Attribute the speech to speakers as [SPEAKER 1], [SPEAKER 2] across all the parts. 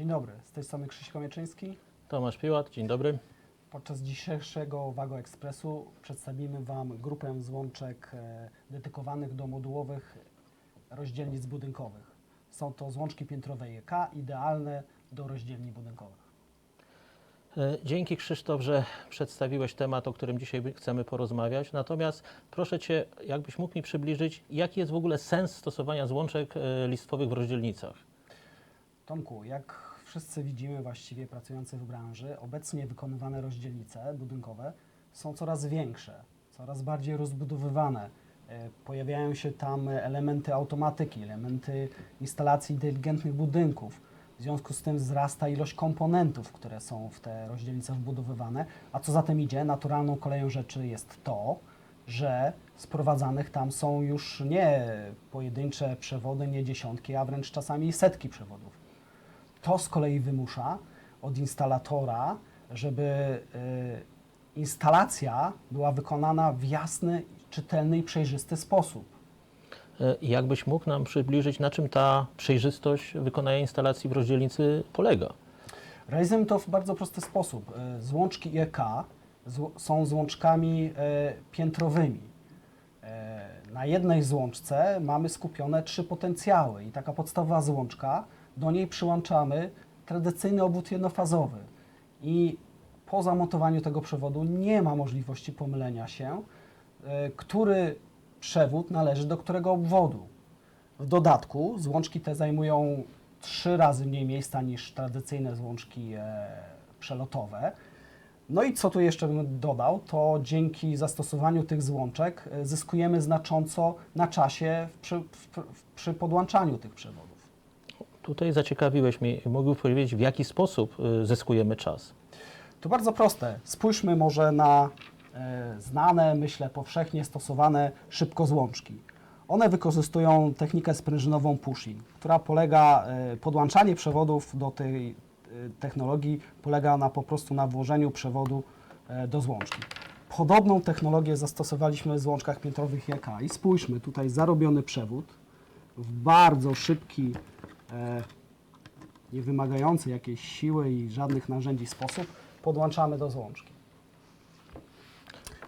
[SPEAKER 1] Dzień dobry, z tej strony Krzyś Komieczyński.
[SPEAKER 2] Tomasz Piłat, dzień dobry.
[SPEAKER 1] Podczas dzisiejszego Wago Ekspresu przedstawimy Wam grupę złączek e, dedykowanych do modułowych rozdzielnic budynkowych. Są to złączki piętrowe EK, idealne do rozdzielni budynkowych.
[SPEAKER 2] E, Dzięki Krzysztof, że przedstawiłeś temat, o którym dzisiaj chcemy porozmawiać. Natomiast proszę Cię, jakbyś mógł mi przybliżyć, jaki jest w ogóle sens stosowania złączek e, listwowych w rozdzielnicach?
[SPEAKER 1] Tomku, jak wszyscy widzimy właściwie pracujący w branży, obecnie wykonywane rozdzielnice budynkowe są coraz większe, coraz bardziej rozbudowywane. E, Pojawiają się tam elementy automatyki, elementy instalacji inteligentnych budynków. W związku z tym wzrasta ilość komponentów, które są w te rozdzielnice wbudowywane, a co za tym idzie, naturalną koleją rzeczy jest to, że sprowadzanych tam są już nie pojedyncze przewody, nie dziesiątki, a wręcz czasami setki przewodów. To z kolei wymusza od instalatora, żeby y, instalacja była wykonana w jasny, czytelny i przejrzysty sposób.
[SPEAKER 2] E, Jakbyś mógł nam przybliżyć, na czym ta przejrzystość wykonania instalacji w rozdzielnicy polega?
[SPEAKER 1] Realizujemy to w bardzo prosty sposób. Y, Złączki IEK są złączkami piętrowymi. Na jednej złączce mamy skupione trzy potencjały i taka podstawowa złączka, do niej przyłączamy tradycyjny obwód jednofazowy. I po zamontowaniu tego przewodu nie ma możliwości pomylenia się, y, który przewód należy do którego obwodu. W dodatku złączki te zajmują trzy razy mniej miejsca niż tradycyjne złączki e, przelotowe. No i co tu jeszcze bym dodał, to dzięki zastosowaniu tych złączek e, zyskujemy znacząco na czasie przy, przy podłączaniu tych przewodów.
[SPEAKER 2] Tutaj zaciekawiłeś mnie. Mógłbyś powiedzieć, w jaki sposób e, zyskujemy czas?
[SPEAKER 1] To bardzo proste. Spójrzmy może na e, znane, myślę, powszechnie stosowane szybkozłączki. One wykorzystują technikę sprężynową pushing, która polega, e, podłączanie przewodów do tej e, technologii polega na po prostu na włożeniu przewodu do złączki. Podobną technologię zastosowaliśmy w złączkach piętrowych JK i spójrzmy, tutaj zarobiony przewód w bardzo szybki, nie wymagający jakiejś siły i żadnych narzędzi sposób podłączamy do złączki.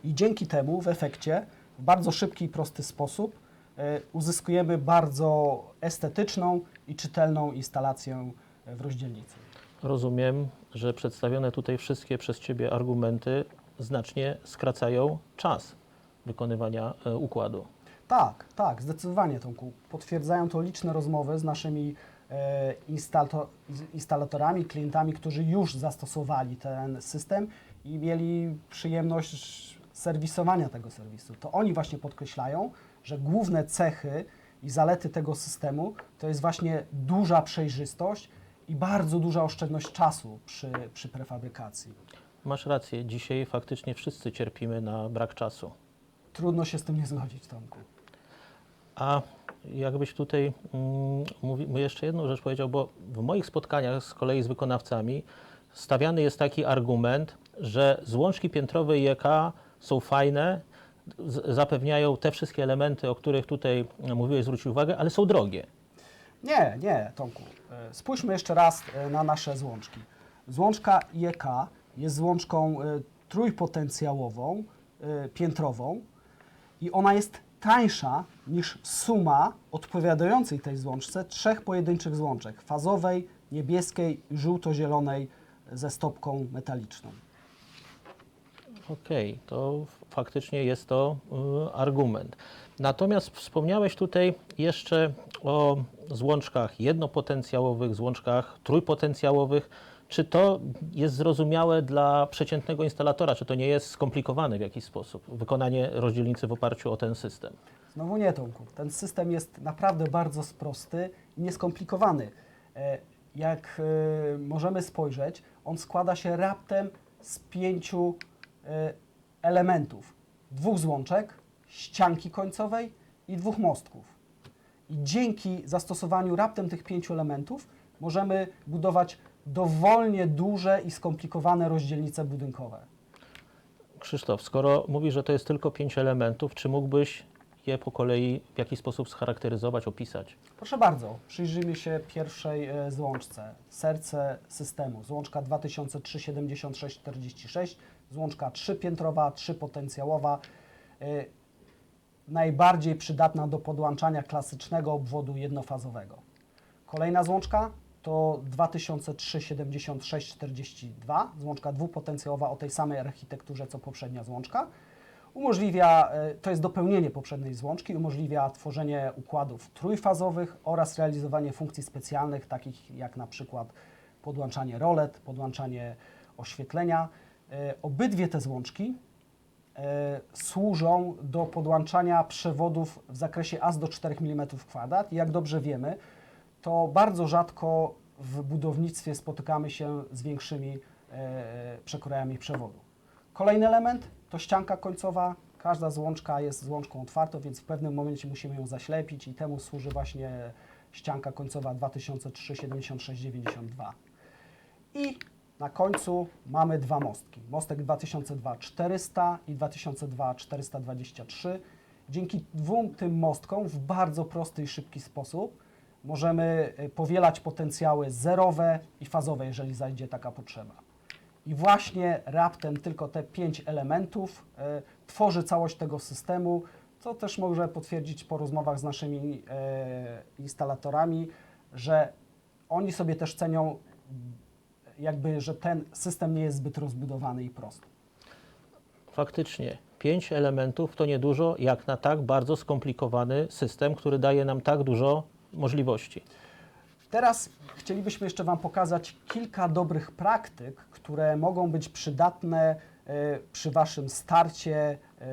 [SPEAKER 1] I dzięki temu w efekcie w bardzo szybki i prosty sposób e, uzyskujemy bardzo estetyczną i czytelną instalację e, w rozdzielnicy.
[SPEAKER 2] Rozumiem, że przedstawione tutaj wszystkie przez Ciebie argumenty znacznie skracają czas wykonywania e, układu.
[SPEAKER 1] Tak, tak, zdecydowanie Tomku. Potwierdzają to liczne rozmowy z naszymi e, instalatorami, klientami, którzy już zastosowali ten system i mieli przyjemność serwisowania tego serwisu. To oni właśnie podkreślają, że główne cechy i zalety tego systemu to jest właśnie duża przejrzystość i bardzo duża oszczędność czasu przy, przy prefabrykacji.
[SPEAKER 2] Masz rację, dzisiaj faktycznie wszyscy cierpimy na brak czasu.
[SPEAKER 1] Trudno się z tym nie zgodzić, Tomku.
[SPEAKER 2] A jakbyś tutaj mm, jeszcze jedną rzecz powiedział, bo w moich spotkaniach z kolei z wykonawcami stawiany jest taki argument, że złączki piętrowe IEK są fajne, zapewniają te wszystkie elementy, o których tutaj mówiłeś, zwrócił uwagę, ale są drogie.
[SPEAKER 1] Nie, nie, Tomku. E, Spójrzmy jeszcze raz e, na nasze złączki. Złączka IEK jest złączką e, trójpotencjałową, e, piętrową i ona jest tańsza niż suma odpowiadającej tej złączce trzech pojedynczych złączek fazowej, niebieskiej żółto-zielonej ze stopką metaliczną.
[SPEAKER 2] Okej, to faktycznie jest to y, argument. Natomiast wspomniałeś tutaj jeszcze o złączkach jednopotencjałowych, złączkach trójpotencjałowych. Czy to jest zrozumiałe dla przeciętnego instalatora? Czy to nie jest skomplikowane w jakiś sposób? Wykonanie rozdzielnicy w oparciu o ten system.
[SPEAKER 1] Znowu nie, Tomku. Ten system jest naprawdę bardzo prosty i nieskomplikowany. E, Jak e, możemy spojrzeć, on składa się raptem z pięciu e, elementów. Dwóch złączek, ścianki końcowej i dwóch mostków. I dzięki zastosowaniu raptem tych pięciu elementów możemy budować dowolnie duże i skomplikowane rozdzielnice budynkowe.
[SPEAKER 2] Krzysztof, skoro mówisz, że to jest tylko pięć elementów, czy mógłbyś je po kolei w jakiś sposób scharakteryzować, opisać.
[SPEAKER 1] Proszę bardzo, przyjrzyjmy się pierwszej e, złączce. Serce systemu. Złączka 2003-76-46, złączka trzypiętrowa, trzypotencjałowa, e, najbardziej przydatna do podłączania klasycznego obwodu jednofazowego. Kolejna złączka to 2003-76-42, złączka dwupotencjałowa o tej samej architekturze co poprzednia złączka. Umożliwia, e, to jest dopełnienie poprzedniej złączki, umożliwia tworzenie układów trójfazowych oraz realizowanie funkcji specjalnych, takich jak na przykład podłączanie rolet, podłączanie oświetlenia. E, Obydwie te złączki e, służą do podłączania przewodów w zakresie AS do 4 mm kwadrat. I jak dobrze wiemy, to bardzo rzadko w budownictwie spotykamy się z większymi e, przekrojami przewodu. Kolejny element to ścianka końcowa. Każda złączka jest złączką otwartą, więc w pewnym momencie musimy ją zaślepić i temu służy właśnie ścianka końcowa 2003-76-92. I na końcu mamy dwa mostki. Mostek 2002-400 i 2002-423. Dzięki dwóm tym mostkom w bardzo prosty i szybki sposób możemy y, powielać potencjały zerowe i fazowe, jeżeli zajdzie taka potrzeba. I właśnie raptem tylko te pięć elementów e, tworzy całość tego systemu, co też może potwierdzić po rozmowach z naszymi e, instalatorami, że oni sobie też cenią, jakby, że ten system nie jest zbyt rozbudowany i prosty.
[SPEAKER 2] Faktycznie, pięć elementów to niedużo, jak na tak bardzo skomplikowany system, który daje nam tak dużo możliwości.
[SPEAKER 1] Teraz chcielibyśmy jeszcze Wam pokazać kilka dobrych praktyk, które mogą być przydatne e, przy Waszym starcie e,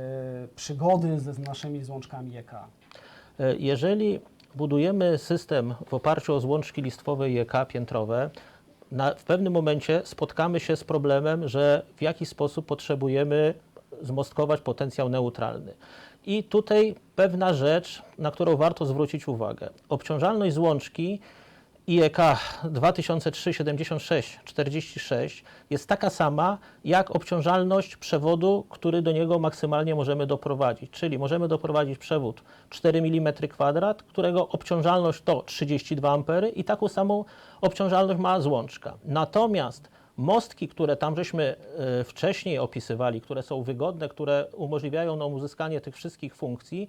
[SPEAKER 1] przygody ze z naszymi złączkami EK.
[SPEAKER 2] E, Jeżeli budujemy system w oparciu o złączki listwowe i EK piętrowe, na, w pewnym momencie spotkamy się z problemem, że w jakiś sposób potrzebujemy zmostkować potencjał neutralny. I tutaj pewna rzecz, na którą warto zwrócić uwagę. Obciążalność złączki IEK 2003-76-46 jest taka sama jak obciążalność przewodu, który do niego maksymalnie możemy doprowadzić. Czyli możemy doprowadzić przewód 4 mm kwadrat, którego obciążalność to 32 A i taką samą obciążalność ma złączka. Natomiast mostki, które tam żeśmy e, wcześniej opisywali, które są wygodne, które umożliwiają nam uzyskanie tych wszystkich funkcji,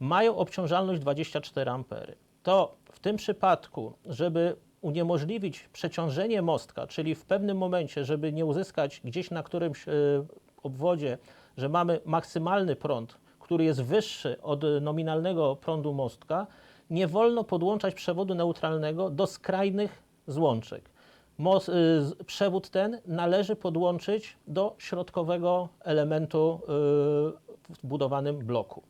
[SPEAKER 2] mają obciążalność 24 A. To w tym przypadku, żeby uniemożliwić przeciążenie mostka, czyli w pewnym momencie, żeby nie uzyskać gdzieś na którymś e, obwodzie, że mamy maksymalny prąd, który jest wyższy od nominalnego prądu mostka, nie wolno podłączać przewodu neutralnego do skrajnych złączek. Y, przewód ten należy podłączyć do środkowego elementu y, w budowanym bloku.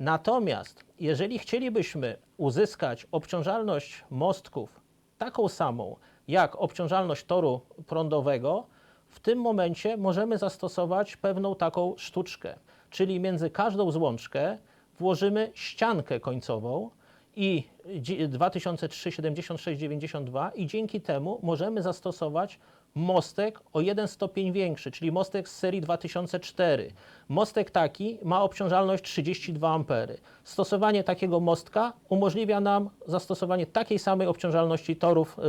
[SPEAKER 2] Natomiast jeżeli chcielibyśmy uzyskać obciążalność mostków taką samą jak obciążalność toru prądowego, w tym momencie możemy zastosować pewną taką sztuczkę, czyli między każdą złączkę włożymy ściankę końcową i dzi- 2003-76-92 i dzięki temu możemy zastosować mostek o jeden stopień większy, czyli mostek z serii 2004. Mostek taki ma obciążalność 32 A. Stosowanie takiego mostka umożliwia nam zastosowanie takiej samej obciążalności torów, y,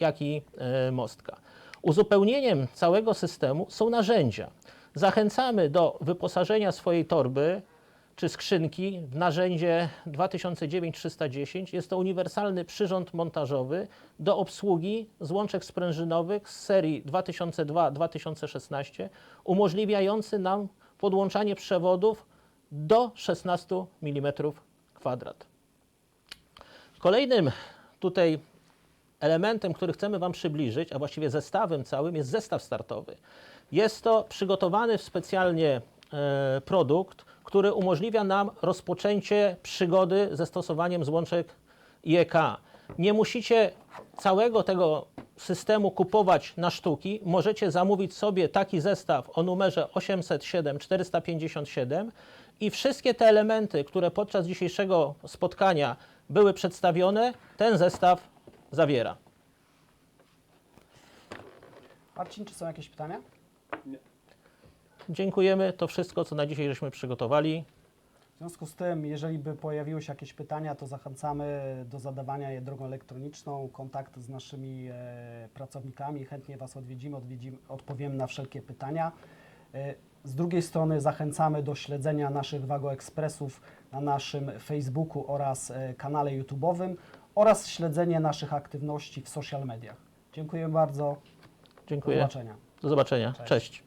[SPEAKER 2] jak i y, mostka. Uzupełnieniem całego systemu są narzędzia. Zachęcamy do wyposażenia swojej torby czy skrzynki w narzędzie 2009-310. Jest to uniwersalny przyrząd montażowy do obsługi złączek sprężynowych z serii 2002-2016, umożliwiający nam podłączanie przewodów do 16 mm kwadrat. Kolejnym tutaj elementem, który chcemy Wam przybliżyć, a właściwie zestawem całym, jest zestaw startowy. Jest to przygotowany specjalnie e, produkt, który umożliwia nam rozpoczęcie przygody ze stosowaniem złączek IEK. Nie musicie całego tego systemu kupować na sztuki. Możecie zamówić sobie taki zestaw o numerze 807 457 i wszystkie te elementy, które podczas dzisiejszego spotkania były przedstawione, ten zestaw zawiera.
[SPEAKER 1] Marcin, czy są jakieś pytania?
[SPEAKER 2] Dziękujemy. To wszystko, co na dzisiaj żeśmy przygotowali.
[SPEAKER 1] W związku z tym, jeżeli by pojawiły się jakieś pytania, to zachęcamy do zadawania je drogą elektroniczną, kontakt z naszymi e, pracownikami. Chętnie Was odwiedzimy, odwiedzimy, odpowiemy na wszelkie pytania. E, z drugiej strony zachęcamy do śledzenia naszych Wago Ekspresów na naszym Facebooku oraz e, kanale YouTube'owym oraz śledzenie naszych aktywności w social mediach. Dziękuję bardzo. Do
[SPEAKER 2] Dziękuję.
[SPEAKER 1] zobaczenia.
[SPEAKER 2] Do zobaczenia.
[SPEAKER 1] Cześć.
[SPEAKER 2] Cześć.